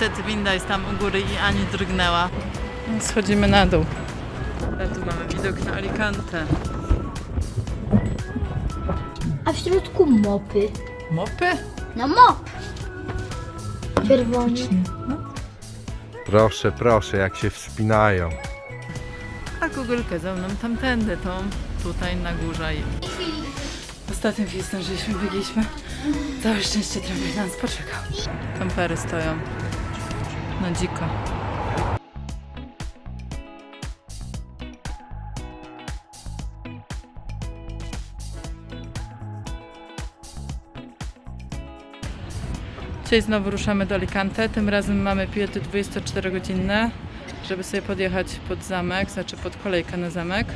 Niestety winda jest tam u góry i ani drgnęła. Schodzimy na dół. A tu mamy widok na Alicante. A w środku mopy. Mopy? No mop. Czerwony. Proszę, proszę, jak się wspinają. A Googlekę za mną tamtędy, tą tutaj na górze. Ostatnim chwili zdążyliśmy, biegliśmy. Całe szczęście tramwaj nas poczekał. Kampery stoją na dziko. Dzisiaj znowu ruszamy do Alicante. Tym razem mamy bilety 24-godzinne, żeby sobie podjechać pod zamek, znaczy pod kolejkę na zamek.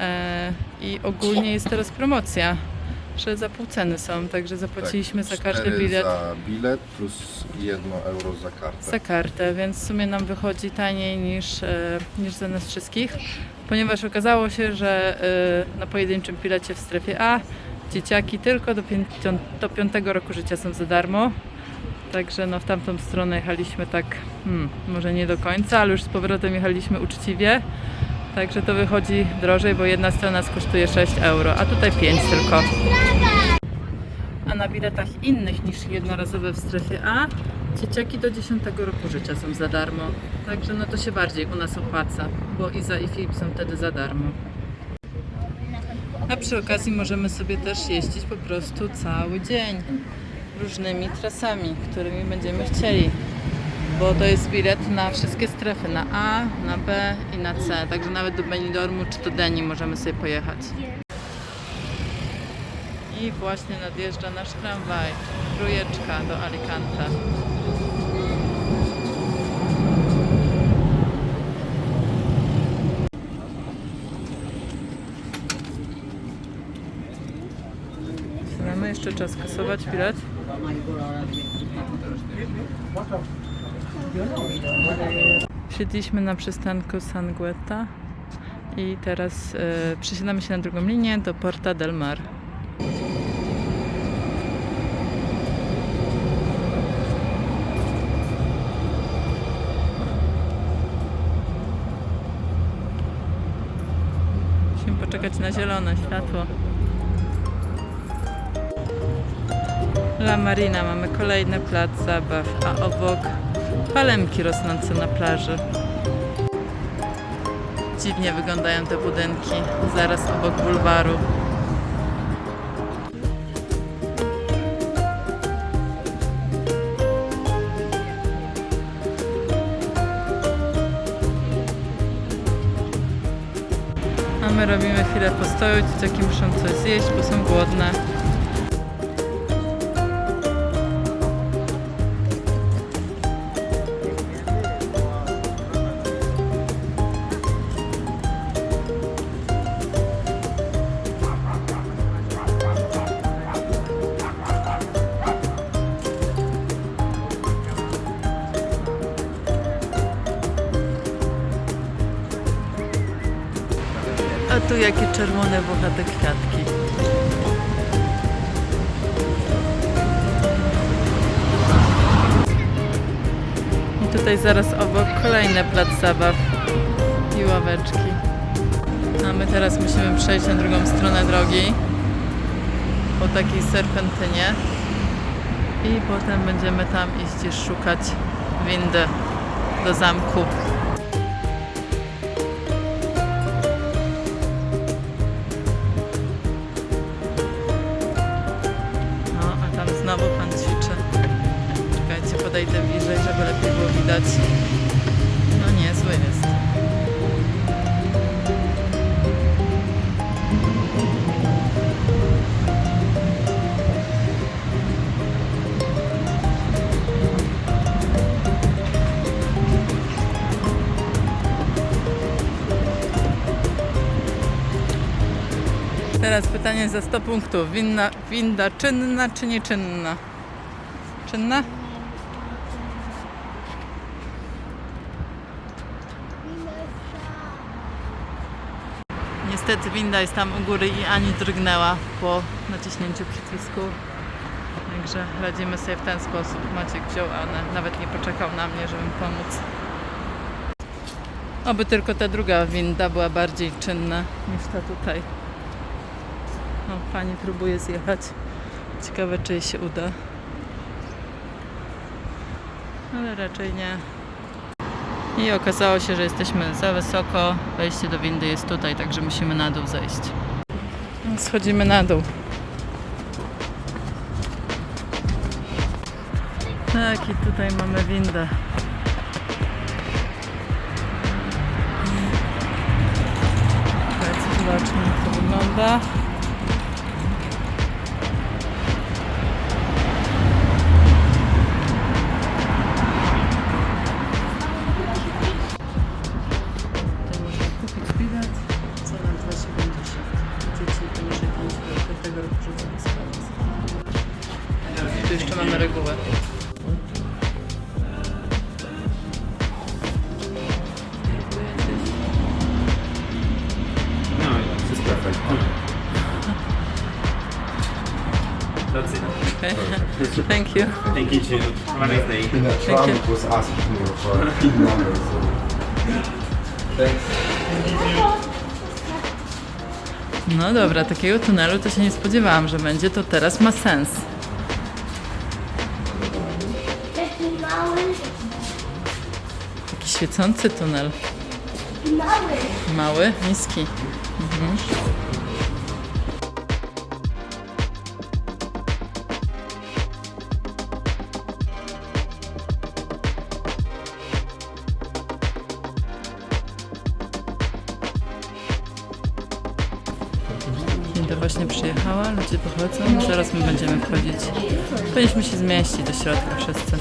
E, I ogólnie jest teraz promocja, że za pół ceny są, także zapłaciliśmy za każdy Tak, Cztery bilet za bilet plus 1 euro za kartę. za kartę, więc w sumie nam wychodzi taniej niż, e, niż za nas wszystkich, ponieważ okazało się, że e, na pojedynczym bilecie w strefie A dzieciaki tylko do, pięcio- do piątego roku życia są za darmo. Także no w tamtą stronę jechaliśmy tak, hmm, może nie do końca, ale już z powrotem jechaliśmy uczciwie. Także to wychodzi drożej, bo jedna strona kosztuje 6 euro, a tutaj 5 tylko. A na biletach innych niż jednorazowe w strefie A dzieciaki do 10 roku życia są za darmo. Także no to się bardziej u nas opłaca, bo Iza i Filip są wtedy za darmo. A przy okazji możemy sobie też jeździć po prostu cały dzień różnymi trasami, którymi będziemy chcieli. Bo to jest bilet na wszystkie strefy, na A, na B i na C. Także nawet do Benidormu czy do Deni możemy sobie pojechać. I właśnie nadjeżdża nasz tramwaj. Trójeczka do Alicante. Mamy jeszcze czas kasować bilet. Siedliśmy na przystanku Sanguetta i teraz e, przesiadamy się na drugą linię do Porta del Mar. Musimy poczekać na zielone światło. La Marina, mamy kolejny plac zabaw, a obok palemki rosnące na plaży. Dziwnie wyglądają te budynki, zaraz obok bulwaru. A my robimy chwilę postoju, dzieciaki muszą coś zjeść, bo są głodne. Czerwone włochate kwiatki. I tutaj zaraz obok kolejny plac zabaw i ławeczki. A my teraz musimy przejść na drugą stronę drogi po takiej serpentynie i potem będziemy tam iść szukać windy do zamku. Teraz pytanie za 100 punktów. Winna, winda czynna czy nieczynna? Czynna? Niestety winda jest tam u góry i ani drgnęła po naciśnięciu przycisku. Także radzimy sobie w ten sposób. Maciek wziął Anę, nawet nie poczekał na mnie, żeby pomóc. Oby tylko ta druga winda była bardziej czynna niż ta tutaj. O, pani próbuje zjechać. Ciekawe, czy jej się uda. Ale raczej nie. I okazało się, że jesteśmy za wysoko. Wejście do windy jest tutaj, także musimy na dół zejść. Schodzimy na dół. Tak, i tutaj mamy windę. Słuchajcie, zobaczmy jak to wygląda. Thank you. Thank you too. Have a nice day. In a Thank you. was asking me for a PIN number, so... Thanks. No dobra, takiego tunelu to się nie spodziewałam, że będzie. To teraz ma sens. Taki mały, Taki świecący tunel. mały. Mały, niski. Mhm. Pochodzą, zaraz my będziemy wchodzić. Powinniśmy się zmieścić do środka wszyscy.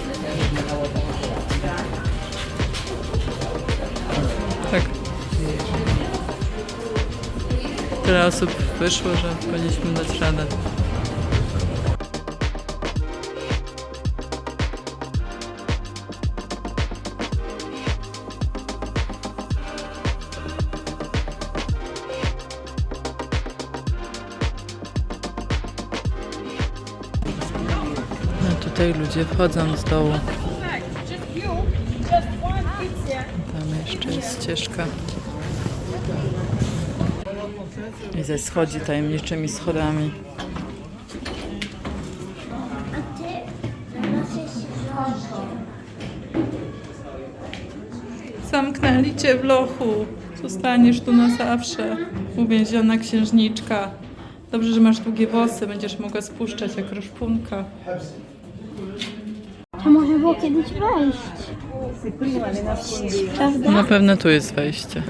Tak. Tyle osób wyszło, że powinniśmy dać radę. Tutaj ludzie wchodzą z dołu. Tam jeszcze jest ścieżka. I ze schodzi tajemniczymi schodami. Zamknęli cię w lochu. Zostaniesz tu na zawsze. Uwięziona księżniczka. Dobrze, że masz długie włosy. Będziesz mogła spuszczać jak roszpunka. Było kiedyś wejść. Prawda? Na pewno tu jest wejście.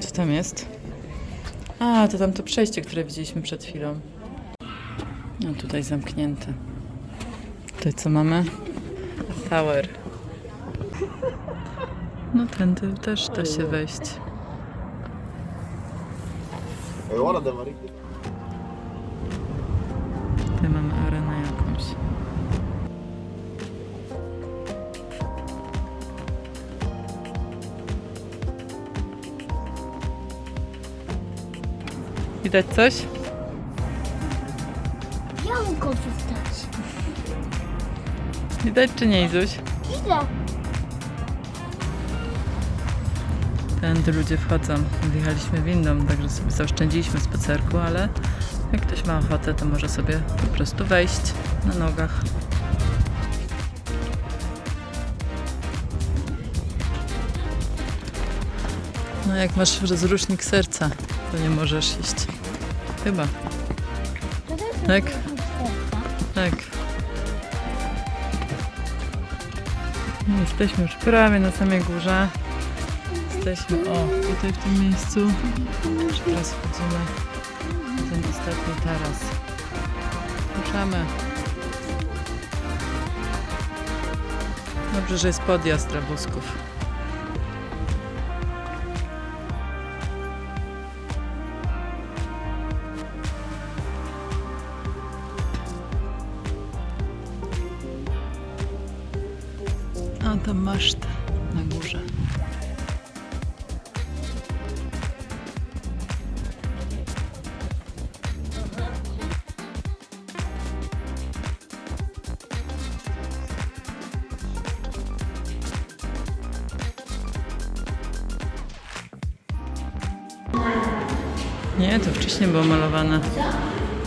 Co tam jest? A, to tam to przejście, które widzieliśmy przed chwilą. No tutaj zamknięte. Tutaj co mamy? Tower. No tędy też da się wejść. Widać coś? Białko wstać. Widać czy nie, Izuś? Idę. Tędy ludzie wchodzą. Wjechaliśmy windą, także sobie zaoszczędziliśmy spacerku, ale jak ktoś ma ochotę, to może sobie po prostu wejść na nogach. No jak masz rozrusznik serca, to nie możesz iść. Chyba. Tak. Tak. Jesteśmy już prawie na samej górze. Jesteśmy, o, tutaj w tym miejscu. Teraz wchodzimy na ten ostatni taras. Ruszamy. Dobrze, że jest podjazd dla wózków. Nie, to wcześniej było malowane.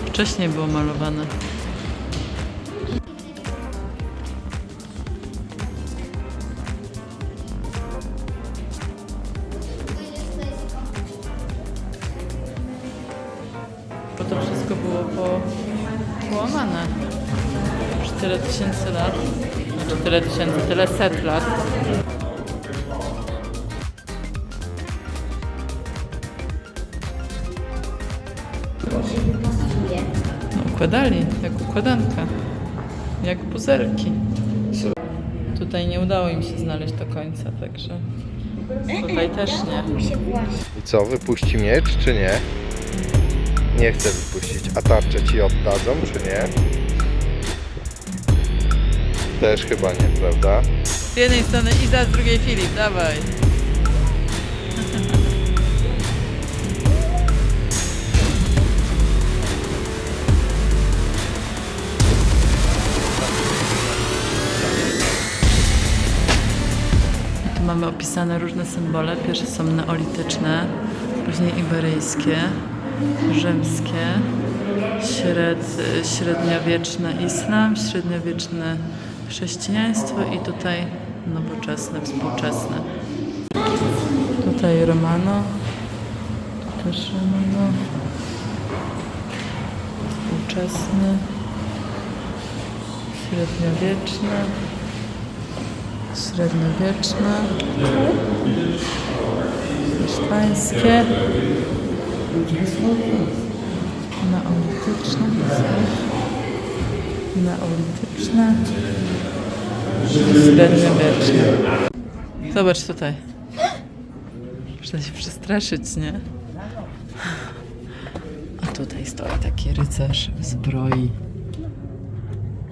Wcześniej było malowane. Bo to wszystko było po, połamane. Już tyle tysięcy lat. Znaczy tyle tysięcy, tyle set lat. Jak układanka. Jak puzelki. Tutaj nie udało im się znaleźć do końca, także tutaj też nie. I co, wypuści miecz, czy nie? Nie chce wypuścić. A tarczę ci oddadzą, czy nie? Też chyba nie, prawda? Z jednej strony Iza, z drugiej Filip, dawaj. Mamy opisane różne symbole. Pierwsze są neolityczne, później iberyjskie, rzymskie, śred, średniowieczny islam, średniowieczne chrześcijaństwo i tutaj nowoczesne, współczesne. Tutaj Romano, też Romano, współczesny, średniowieczny, średniowieczne, hiszpańskie, neolityczne, neolityczne, średniowieczne. Zobacz tutaj. Można się przestraszyć, nie? A tutaj stoi taki rycerz w zbroi.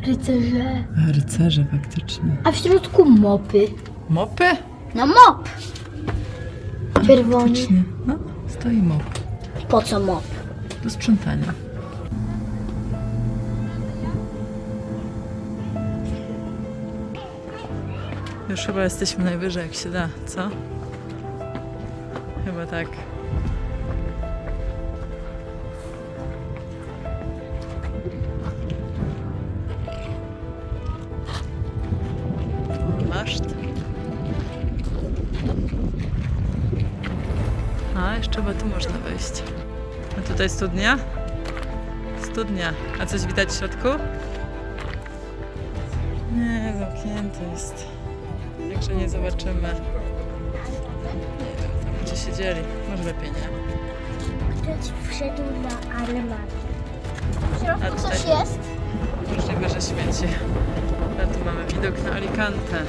Rycerze. Rycerze faktycznie. A w środku mopy. Mopy? No mop. Czerwony. Faktycznie. No, stoi mop. Po co mop? Do sprzątania. Już chyba jesteśmy najwyżej jak się da, co? Chyba tak. Jeszcze chyba tu można wejść. A tutaj studnia? Studnia. A coś widać w środku? Nie, zamknięte jest. Także nie zobaczymy. Nie wiem, tam gdzie siedzieli. Może lepiej nie. Ktoś wszedł na armatę. W A środku tutaj- coś jest? Możliwe, że śmieci. A tu mamy widok na Alicante.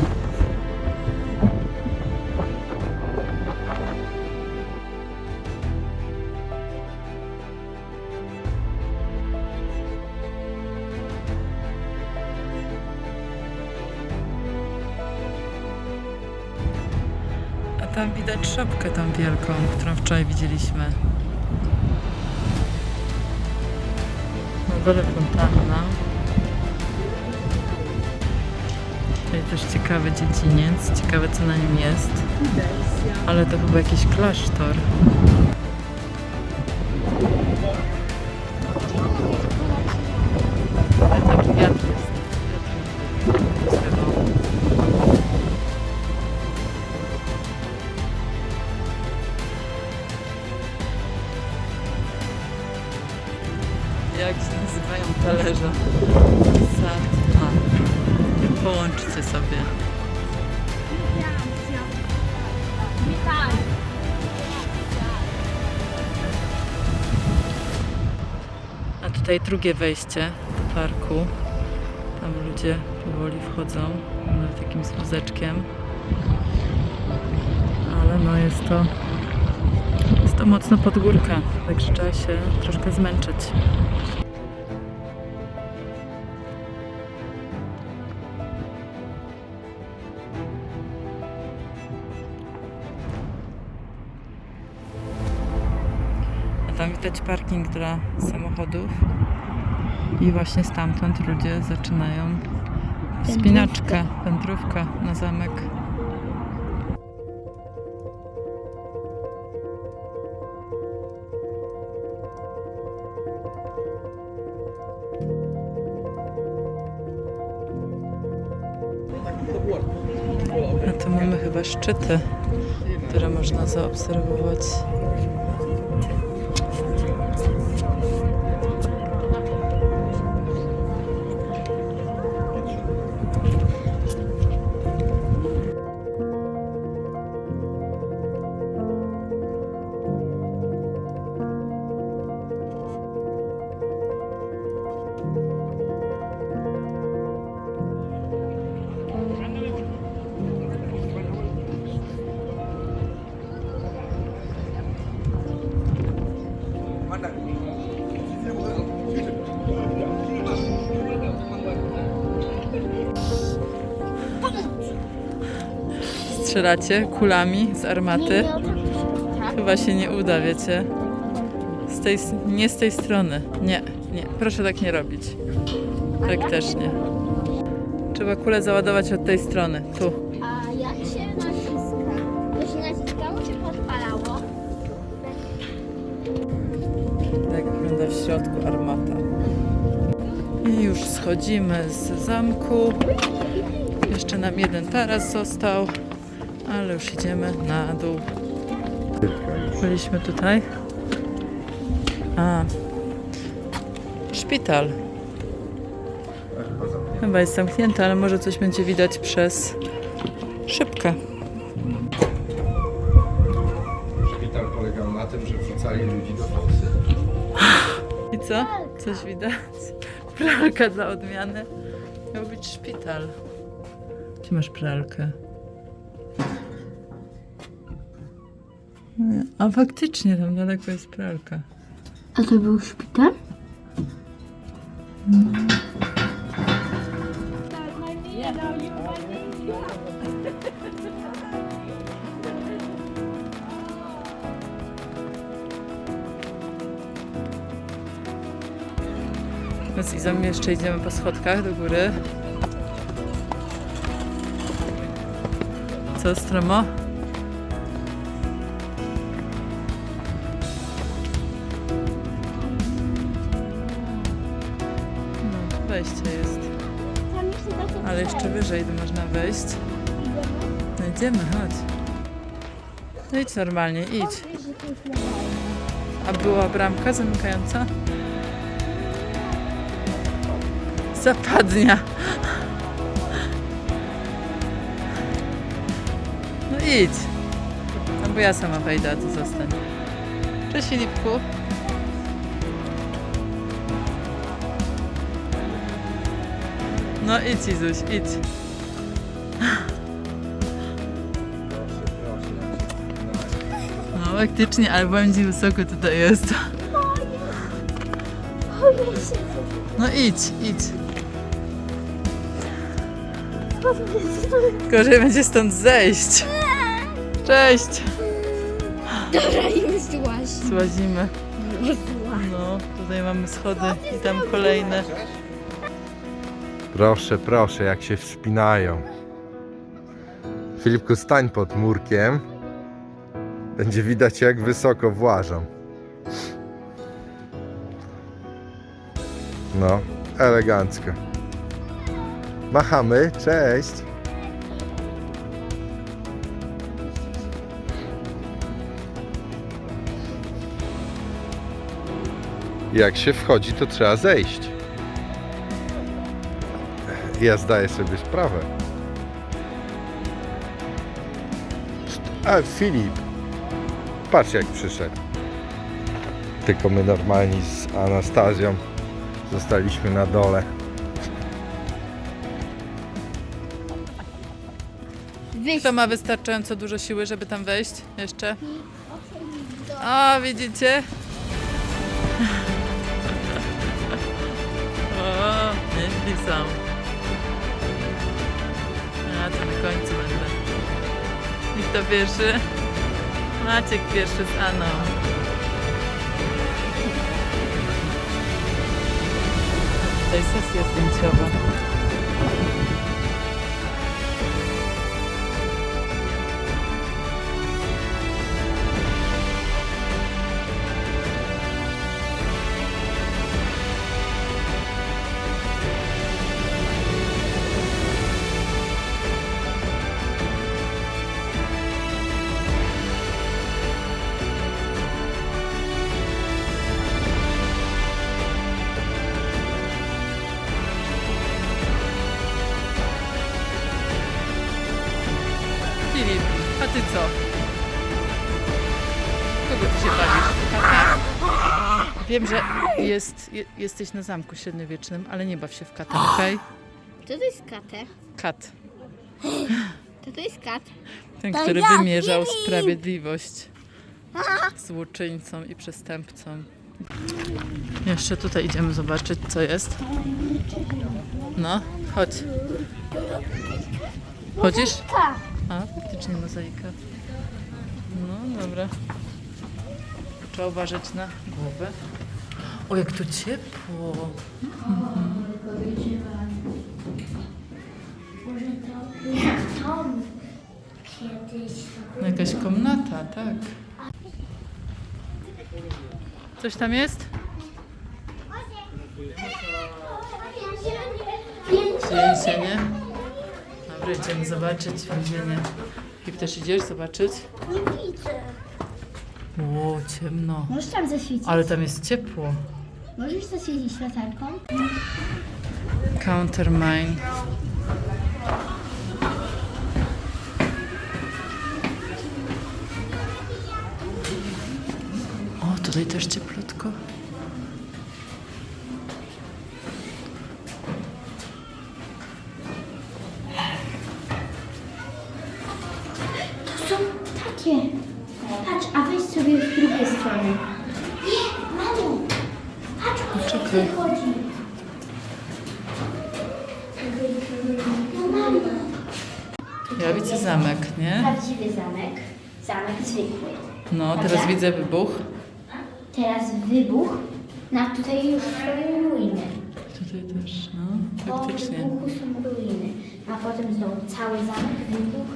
Widać szopkę tą wielką, którą wczoraj widzieliśmy. Na dole fontanna. Tutaj też ciekawy dziedziniec. Ciekawe co na nim jest. Ale to chyba jakiś klasztor. Tutaj drugie wejście do parku. Tam ludzie powoli wchodzą. Nawet takim wózeczkiem. Ale no jest to jest to mocno pod górkę, także trzeba się troszkę zmęczyć. widać parking dla samochodów i właśnie stamtąd ludzie zaczynają wspinaczkę, wędrówkę na zamek. No to mamy chyba szczyty, które można zaobserwować. Strzelacie kulami z armaty. Chyba się nie uda, wiecie. Z tej, nie z tej strony. Nie, nie. Proszę tak nie robić. Tak też nie. Trzeba kulę załadować od tej strony. Tu. A jak się naciska? To się naciskało czy podpalało? Tak wygląda w środku armata. I już schodzimy z zamku. Jeszcze nam jeden taras został, ale już idziemy na dół. Byliśmy tutaj. A. Szpital. Chyba jest zamknięty, ale może coś będzie widać przez szybkę. Szpital polegał na tym, że wrzucali ludzi do fosy. I co? Coś widać? Pralka dla odmiany. Miał być szpital. Gdzie masz pralkę? A faktycznie tam daleko jest pralka. A to był szpital? My z Izą jeszcze idziemy po schodkach do góry. Co, stromo? Wejście jest. Ale jeszcze wyżej można wejść. No idziemy, chodź. No idź normalnie, idź. A była bramka zamykająca? Zapadnia. No idź. No bo ja sama wejdę, a ty zostań. Cześć Filipku. No idź Izuś, idź. No faktycznie, ale ci wysoko tutaj jest. No idź, idź. Gorzej będzie stąd zejść. Cześć. Dobra, już złaś. Złazimy. No, tutaj mamy schody i tam kolejne. Proszę, proszę, jak się wspinają. Filipku, stań pod murkiem. Będzie widać, jak wysoko włażą. No, elegancko. Machamy, cześć. Jak się wchodzi, to trzeba zejść. Ja zdaję sobie sprawę. A Filip, patrz jak przyszedł. Tylko my normalni z Anastazją zostaliśmy na dole. Kto ma wystarczająco dużo siły, żeby tam wejść jeszcze? O, widzicie? O, nieźli są. Kto pierwszy? Maciek pierwszy z Aną. Tutaj sesja zdjęciowa. Wiem, że jest, je, jesteś na zamku średniowiecznym, ale nie baw się w kata, okej? Co to jest katę? Kat. To to jest kat. Ten, To który ja, wymierzał Filip! sprawiedliwość złoczyńcom i przestępcom. Jeszcze tutaj idziemy zobaczyć, co jest. No, chodź. Chodzisz? A, faktycznie mozaika. No, dobra. Trzeba uważać na głowę. O, jak tu ciepło. Tom kiedyś. Jakaś komnata, tak. Coś tam jest? Więzienie. Dobra, idziemy zobaczyć więzienie. I też idziesz zobaczyć? Nie widzę. O, ciemno. Możesz tam zaświecić? Ale tam jest ciepło. Możesz zaświecić latarką? Countermine. O, tutaj też cieplutko. To są takie. Patrz, a weź sobie z drugiej strony. Nie, mamo. Patrz, o co Poczekaj. tu chodzi. No mamo. Ja widzę zamek, nie? Prawdziwy zamek. Zamek zwykły. No, teraz widzę wybuch. Teraz wybuch. Na tutaj już są ruiny. Tutaj też, no, Po faktycznie. wybuchu są ruiny. A potem znowu cały zamek, wybuch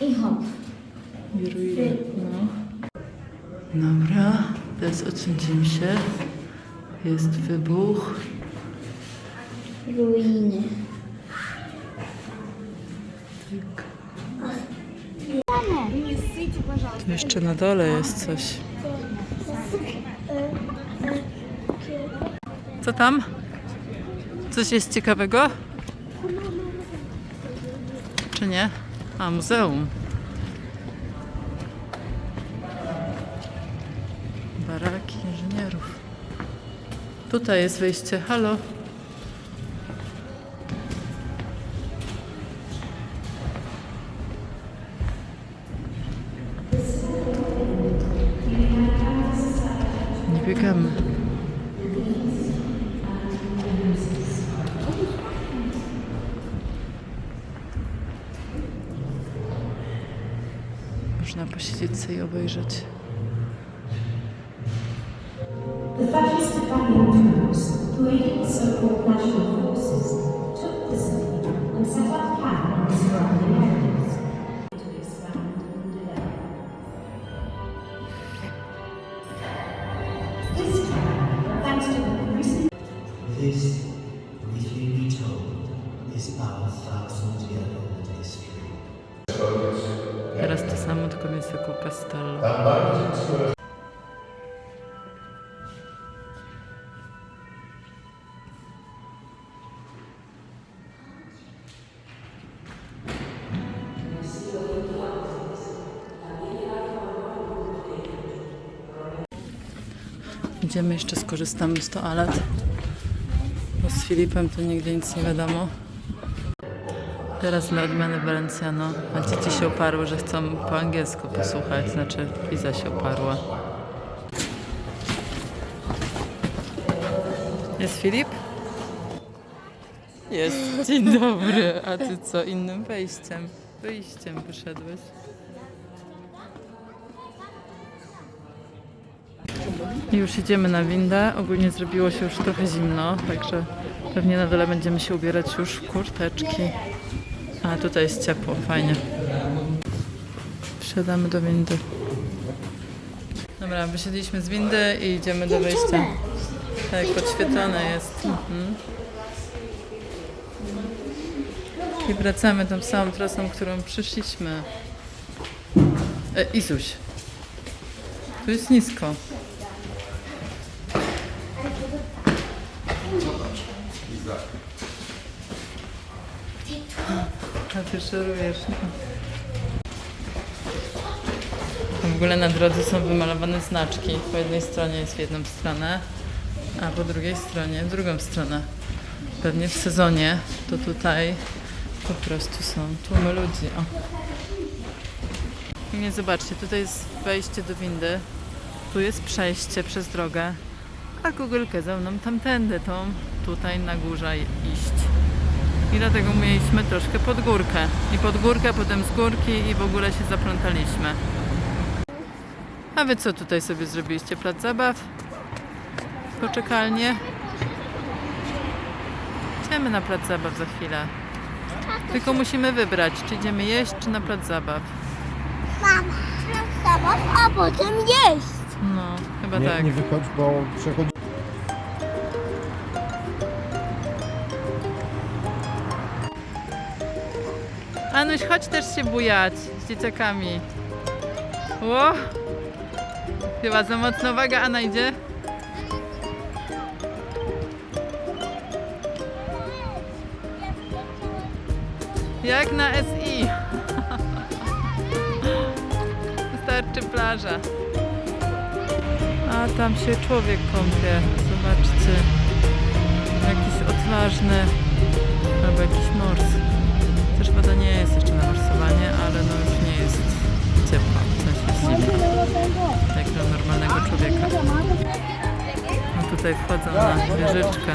i hop. I ruiny, no. Dobra, teraz odsuńcie się. Jest wybuch. Ruiny. Tak. Tu jeszcze na dole jest coś. Co tam? Coś jest ciekawego? Czy nie? A, muzeum. Tutaj jest wejście. Halo? Nie biegamy. Można posiedzieć sobie i obejrzeć. This, if you be told, is our thousand-year-old history. Teraz to samo, tylko jest jako castello. Idziemy jeszcze, skorzystamy z toalet. Filipem to nigdy nic nie wiadomo. Teraz dla odmiany Valenciano, a dzieci się oparły, że chcą po angielsku posłuchać, znaczy Liza się oparła. Jest Filip? Jest. Dzień dobry. A ty co, innym wejściem? Wyjściem wyszedłeś. Już idziemy na windę. Ogólnie zrobiło się już trochę zimno, także pewnie na dole będziemy się ubierać już w kurteczki. A tutaj jest ciepło, fajnie. Wsiadamy do windy. Dobra, wysiedliśmy z windy i idziemy do wejścia. Tak, podświetlone jest. Mhm. I wracamy tą samą trasą, którą przyszliśmy. E, Izuś. Tu jest nisko. Szorujesz. No. W ogóle na drodze są wymalowane znaczki. Po jednej stronie jest w jedną stronę, a po drugiej stronie w drugą stronę. Pewnie w sezonie to tutaj po prostu są tłumy ludzi. O. Nie zobaczcie, tutaj jest wejście do windy, tu jest przejście przez drogę, a Google kazał nam tamtędy, tą tutaj na górze iść. I dlatego mieliśmy troszkę pod górkę. I pod górkę, potem z górki i w ogóle się zaplątaliśmy. A wy co tutaj sobie zrobiliście? Plac zabaw? Poczekalnie? Idziemy na plac zabaw za chwilę. Tylko musimy wybrać, czy idziemy jeść, czy na plac zabaw. Zabaw, a potem jeść. No, chyba tak. wychodź, bo przechodzi. Anuś, chodź też się bujać z dzieciakami. Ło! Chyba za mocno uwaga, Anna idzie. Jak na SI. Wystarczy plaża. A tam się człowiek kąpie. Zobaczcie. Jakiś odważny albo jakiś mors. Ale no już nie jest ciepła, w sensie zimna. Jak dla normalnego człowieka. No tutaj wchodzą na wieżyczkę.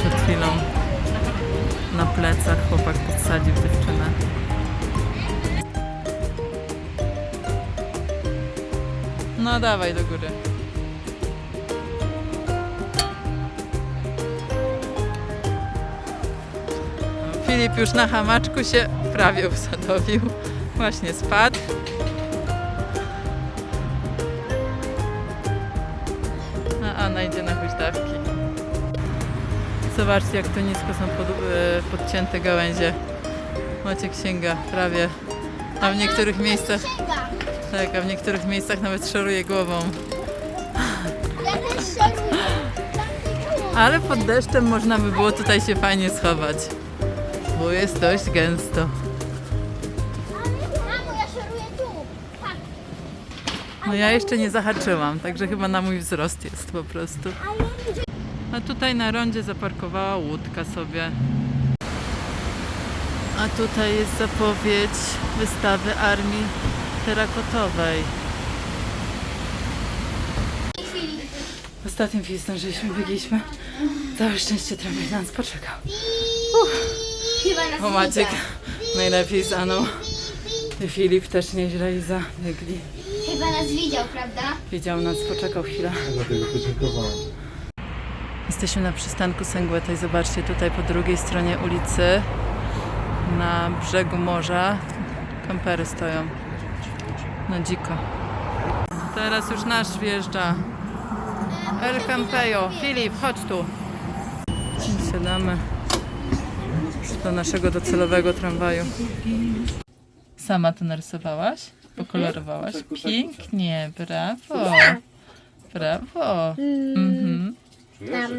Przed chwilą na plecach chłopak podsadził dziewczynę. No dawaj do góry. Filip już na hamaczku się prawie usadowił. Właśnie spadł. A Anna idzie na huśtawki. Zobaczcie jak to nisko są pod, e, podcięte gałęzie. Macie księga prawie. A w niektórych miejscach tak, a w niektórych miejscach nawet szoruje głową. Ale pod deszczem można by było tutaj się fajnie schować. Bo jest dość gęsto. Mamo, ja tu. No ja jeszcze nie zahaczyłam, także chyba na mój wzrost jest po prostu. A tutaj na rondzie zaparkowała łódka sobie. A tutaj jest zapowiedź wystawy armii terakotowej. Ostatnim chwili zdążyliśmy, biegliśmy. Całe szczęście tramwaj na nas poczekał. Chyba Bo Maciek najlepiej z Aną. Filip też nieźle i zabiegli. Chyba nas widział, prawda? Widział nas, poczekał chwilę. Dlatego podziękowałem. Jesteśmy na przystanku Sęgłeta i zobaczcie tutaj po drugiej stronie ulicy na brzegu morza kampery stoją na dziko. Teraz już nasz wjeżdża. El Campejo. Filip, chodź tu. Siadamy do naszego docelowego tramwaju. Sama to narysowałaś? Pokolorowałaś? Pięknie, brawo. Brawo. Mhm. Tam.